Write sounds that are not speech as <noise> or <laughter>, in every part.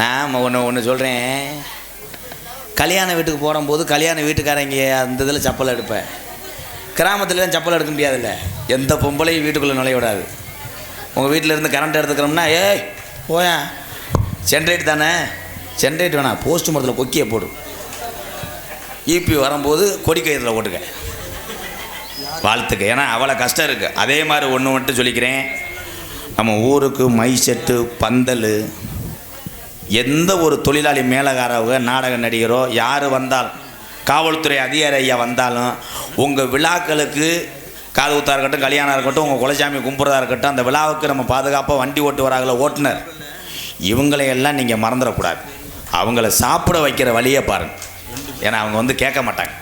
நான் ஒன்று ஒன்று சொல்கிறேன் கல்யாண வீட்டுக்கு போகும்போது கல்யாண வீட்டுக்காரங்க அந்த இதில் செப்பல் எடுப்பேன் கிராமத்துலலாம் செப்பல் எடுக்க முடியாதுல்ல. எந்த பொம்பளையும் வீட்டுக்குள்ளே நுழைய விடாது. உங்கள் வீட்டில் இருந்து கரண்ட் எடுத்துக்கிறோம்னா ஏய் போயா. சென்ட்ரைட் தானே? சென்ட்ரைட் வேணாம். போஸ்ட் மரத்தில் கொக்கியை போடு. ஈபி வரும்போது கொடி கயிறில் ஓட்டுக்க வாழ்த்துக்க. ஏன்னா அவ்வளோ கஷ்டம் இருக்குது அதே மாதிரி ஒன்று மட்டும் சொல்லிக்கிறேன். நம்ம ஊருக்கு மை செட்டு பந்தல் எந்த ஒரு தொழிலாளி மேலகாரவங்க நாடக நடிகரோ யார் வந்தாலும் காவல்துறை அதிகாரி ஐயா வந்தாலும் உங்கள் விழாக்களுக்கு காது ஊத்தா இருக்கட்டும் கல்யாணம் இருக்கட்டும் உங்கள் குலசாமி கும்பிட்றதா இருக்கட்டும் அந்த விழாவுக்கு நம்ம பாதுகாப்பாக வண்டி ஓட்டு வராங்கள ஓட்டுநர் இவங்களையெல்லாம் நீங்கள் மறந்துடக்கூடாது. அவங்கள சாப்பிட வைக்கிற வழியை பாருங்க. ஏன்னா அவங்க வந்து கேட்க மாட்டாங்க.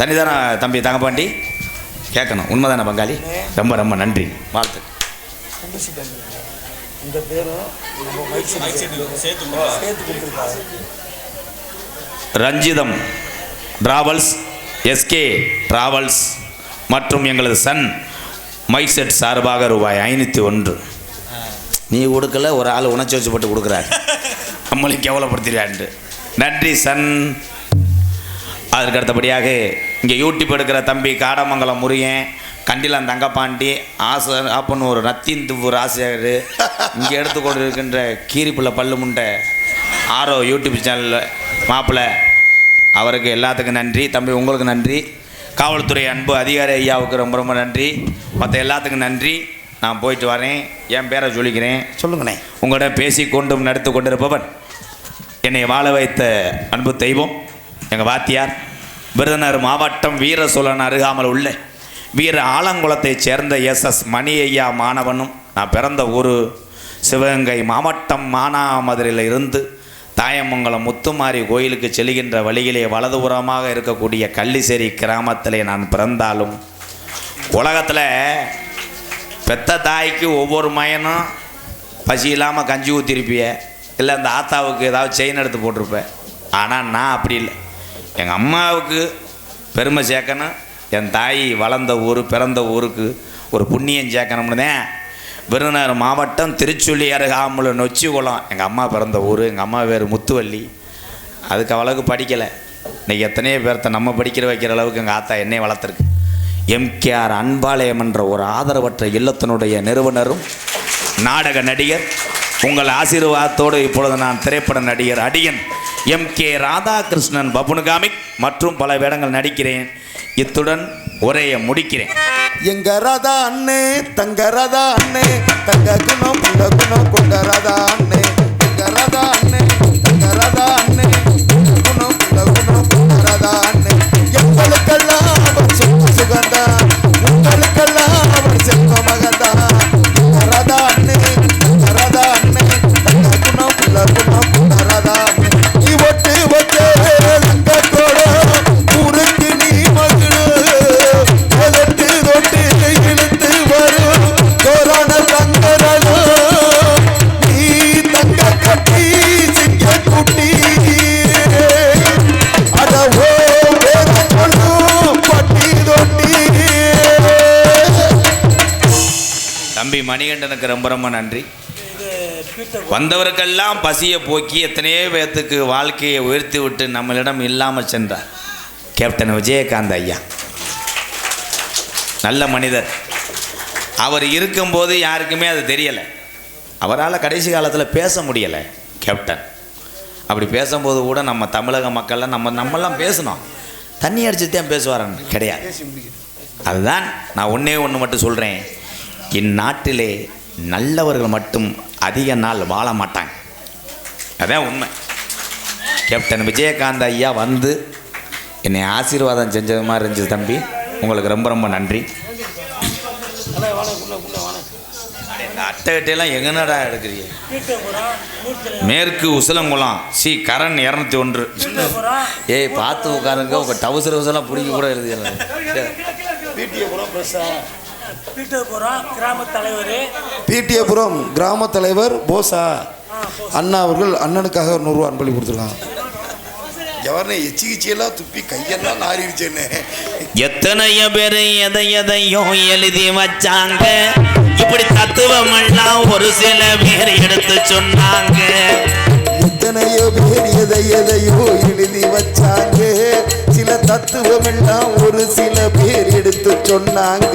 தனிதான தம்பி தங்கப்பாண்டி? கேட்கணும். உண்மைதானே பங்காளி? ரொம்ப ரொம்ப நன்றி. வாழ்த்து இந்த பேரும் நம்ம மைக் செட் சேர்த்து கொடுத்துருக்காங்க. ரஞ்சிதம் டிராவல்ஸ் எஸ்கே டிராவல்ஸ் மற்றும் எங்களது சன் மைக் செட் சார்பாக ரூபாய் ஐநூற்றி ஒன்று. நீ கொடுக்கல ஒரு ஆள் உணர்ச்சி வச்சு போட்டு கொடுக்குறாரு. <laughs> நம்மளையும் கேவலப்படுத்துகிறான்ட்டு நன்றி சன். அதற்கு அடுத்தபடியாக இங்கே யூடியூப் எடுக்கிற தம்பி காடமங்கலம் முருகன் கண்டிலம் தங்கப்பாண்டி ஆசை ஒரு நத்திந்துப்பு ராசியார். இங்கே எடுத்துக்கொண்டு இருக்கின்ற கீரிப்புள்ள பல்லு முண்டை ஆரோ யூடியூப் சேனலில் மாப்பிள்ளை அவருக்கு எல்லாத்துக்கும் நன்றி. தம்பி உங்களுக்கு நன்றி. காவல்துறை அன்பு அதிகாரி ஐயாவுக்கு ரொம்ப ரொம்ப நன்றி. மற்ற எல்லாத்துக்கும் நன்றி. நான் போயிட்டு வரேன். என் பேரை சொல்லிக்கிறேன். சொல்லுங்கண்ணே. உங்களிடம் பேசி கொண்டும் நடத்து கொண்டிருப்பவன் என்னை வாழ வைத்த அன்பு தெய்வம் எங்கள் வாத்தியார். விருதுநகர் மாவட்டம் வீர சோழன் அருகாமல் உள்ள வீர ஆலங்குளத்தைச் சேர்ந்த எஸ் எஸ் மணி ஐயா மாணவனும் நான் பிறந்த ஊர் சிவகங்கை மாவட்டம் மானாமதுரையில் இருந்து தாயமங்கலம் முத்துமாரி கோயிலுக்கு செல்கின்ற வழியிலே வலதுபுறமாக இருக்கக்கூடிய கள்ளிசேரி கிராமத்திலே நான் பிறந்தாலும் உலகத்தில் பெத்த தாய்க்கு ஒவ்வொரு மயனும் பசி இல்லாமல் கஞ்சி ஊற்றிருப்பிய இல்லை அந்த ஆத்தாவுக்கு ஏதாவது செயின் எடுத்து போட்டிருப்பேன் ஆனால் நான் அப்படி இல்லை. எங்கள் அம்மாவுக்கு பெருமை சேர்க்கணும் என் தாய் வளர்ந்த ஊர் பிறந்த ஊருக்கு ஒரு புண்ணியம் சேர்க்கணும்னு தான். விருதுநகர் மாவட்டம் திருச்சுழி அருகாமல் நொச்சிக்குளம் எங்கள் அம்மா பிறந்த ஊர் எங்கள் அம்மா பேர் முத்துவள்ளி. அதுக்கு அவ்வளவுக்கு படிக்கலை. இன்றைக்கி எத்தனையோ பேர்த்த நம்ம படிக்கிற வைக்கிற அளவுக்கு எங்கள் ஆத்தா என்னை வளர்த்துருக்கு. எம்கேஆர் அன்பாலயம் என்ற ஒரு ஆதரவற்ற இல்லத்தினுடைய நிறுவனரும் நாடக நடிகர். உங்கள் ஆசீர்வாதத்தோடு இப்பொழுது நான் திரைப்பட நடிகர் அடியன் எம் கே ராதாகிருஷ்ணன் பபுனுகாமிக் மற்றும் பல வேடங்கள் நடிக்கிறேன். இத்துடன் உரையை முடிக்கிறேன். எங்க ராதா அண்ணே தங்க ராதா அண்ணே தங்க குணம் குணம் கொண்ட ராதா அண்ணே. எங்க ராதா அண்ணே மணிகண்டனுக்கு ரொம்ப ரொம்ப நன்றி. வந்தவருக்கெல்லாம் பசியை போக்கி எத்தனையோ பேர்த்துக்கு வாழ்க்கையை உயர்த்தி விட்டு நம்மளிடம் இல்லாமல் சென்றார். கேப்டன் விஜயகாந்த் ஐயா. நல்ல மனிதர். அவர் இருக்கும்போது யாருக்குமே அது தெரியலை. அவரால் கடைசி காலத்தில் பேச முடியலை கேப்டன். அப்படி பேசும்போது கூட நம்ம தமிழக மக்கள்லாம் நம்ம நம்மெல்லாம் பேசணும். தண்ணி அடிச்சு தான் பேசுவாரன்னு கிடையாது. அதுதான் நான் ஒன்றே ஒன்று மட்டும் சொல்கிறேன் இந்நாட்டிலே நல்லவர்கள் மட்டும் அதிக நாள் வாழ மாட்டாங்க அதான் உண்மை. கேப்டன் விஜயகாந்த் ஐயா வந்து என்னை ஆசீர்வாதம் செஞ்சது மாதிரி இருந்துச்சு தம்பி. உங்களுக்கு ரொம்ப ரொம்ப நன்றி. அட, இந்த அட்டையெல்லாம் எங்கனடா எடுக்கிறீங்க? மேற்கு உசலங்குளம் சி கரண் இரநூத்தி ஒன்று. ஏய் பார்த்து உட்காருங்க. உங்கள் டவுசர் உசலாம் பிடிக்க கூட எழுதி பிடிஏபுரம் பீட்டர்புரம் கிராம தலைவர். பிடிஏபுரம் கிராம தலைவர் போசா. அண்ணா அவர்கள் அண்ணனுக்காக ஒரு நூறுரூவா அன்பளி கொடுத்துருக்காங்க. எவரனே எச்சி கிச்சியெல்லாம் துப்பி கையெல்லாம் நாரிடுச்சேன்னு எத்தனைய பேர் எதை எதையோ எழுதி வச்சாங்க. இப்படி தத்துவம் எல்லாம் ஒரு சில பேர் எடுத்து சொன்னாங்க. எத்தனையோ பேர் எதை எதையோ எழுதி வச்சாங்க. சில தத்துவம் எல்லாம் ஒரு சில பேர் எடுத்து சொன்னாங்க.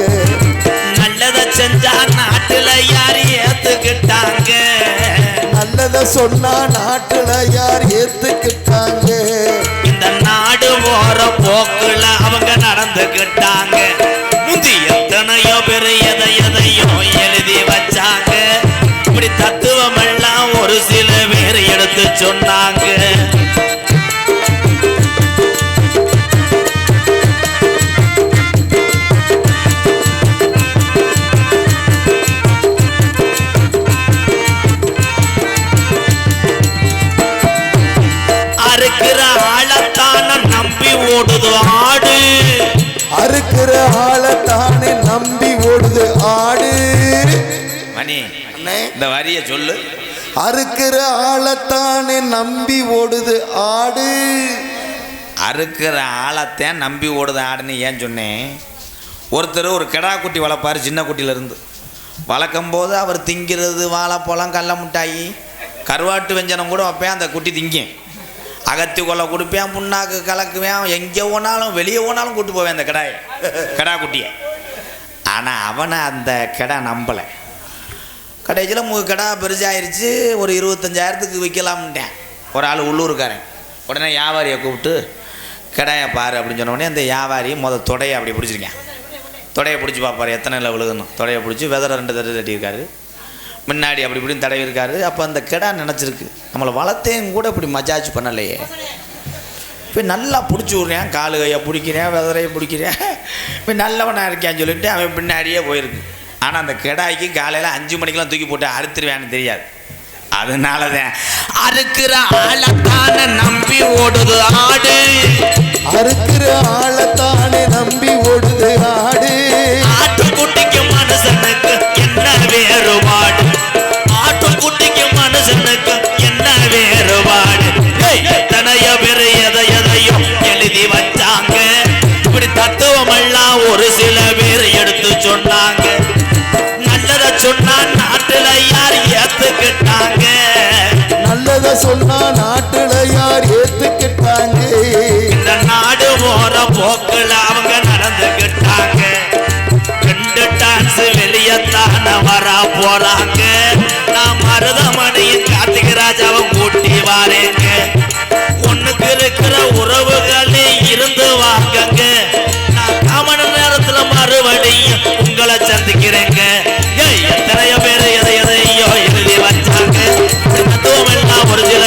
நல்லத சொன்னா நாட்டுல யார் ஏத்துக்கிட்டாங்க? இந்த நாடு ஓர போக்குல அவங்க நடந்துக்கிட்டாங்க. முந்தி எத்தனையோ பேர் எதை எதையோ எழுதி வச்சாங்க. இப்படி தத்துவம் எல்லாம் ஒரு சில பேர் எடுத்து சொன்னாங்க. ஓடுது ஆடு. அறுக்கிற ஆளத்தானே நம்பி ஓடுது ஆடு. மணி அண்ணே, இந்த வரிய சொல்லு. அறுக்கிற ஆளத்தானே நம்பி ஓடுது ஆடு. அறுக்கிற ஆளத்தான் நம்பி ஓடுது ஆடுன்னு ஏன் சொன்னேன்? ஒருத்தர் ஒரு கிடா குட்டி வளர்ப்பார் சின்ன குட்டியிலேருந்து. வளர்க்கும் போது அவர் திங்கிறது வாழைப்பழம் கடல மிட்டாயி கருவாட்டு வெஞ்சனம் கூட வைப்பேன் அந்த குட்டி திங்கும். அகத்தி கொலை கொடுப்பேன் புண்ணாக்கு கலக்குவேன் எங்கே போனாலும் வெளியே போனாலும் கூட்டு போவேன் அந்த கடாயை. கிடா குட்டியை. ஆனால் அவனை அந்த கிடா நம்பலை. கடைசியில் மூணு கடா பெருசாயிருச்சு ஒரு இருபத்தஞ்சாயிரத்துக்கு விற்கலாம்ட்டேன் ஒரு ஆள் உள்ளூருக்காரன் உடனே வியாபாரியை கூப்பிட்டு கடையை பாரு அப்படின்னு சொன்ன அந்த வியாபாரி முத தொடையை அப்படி பிடிச்சிருக்கேன். தொடையை பிடிச்சி பார்ப்பாரு எத்தனை இல்லை விழுகணும் தொடையை பிடிச்சி வெதரை ரெண்டு தடவை தட்டியிருக்காரு. முன்னாடி அப்படி இப்படின்னு தடவி இருக்காரு அப்போ அந்த கிடா நினச்சிருக்கு. நம்மளை வளர்த்தையும் கூட இப்படி மஜாஜ் பண்ணலையே. இப்போ நல்லா பிடிச்சி விட்றேன். காலு கையை பிடிக்கிறேன் வெதரையை பிடிக்கிறேன். இப்போ நல்லவனாக இருக்கேன்னு சொல்லிட்டு அவன் பின்னாடியே போயிருக்கு. ஆனால் அந்த கிடாய்க்கு காலையில் அஞ்சு மணிக்கெல்லாம் தூக்கி போட்டு அறுத்துருவேன்னு தெரியாது. அதனால தான் அறுக்கிற ஆளத்தான நம்பி ஓடுது ஆடு. அறுக்கிற ஆளத்தானே தத்துவம் எல்லாம் ஒரு சில பேர் எடுத்து சொன்னாங்க. நல்லத சொன்னா நாட்டுல யார் ஏத்துக்கிட்டாங்க? நல்லத சொன்னா நாட்டுல யார் ஏத்துக்கிட்டாங்க? இந்த நாடு போற போக்குல அவங்க நடந்துக்கிட்டாங்க. ரெண்டு டான்ஸ் வெளியத்தான வரா போறாங்க. நான் மருதமணியின் மறுபடியும் உங்களை சந்திக்கிறேங்க. ஏய், எத்தனையோ பேர் எதை எதையோ எழுதி வச்சாங்க. எல்லாம் ஒரு சில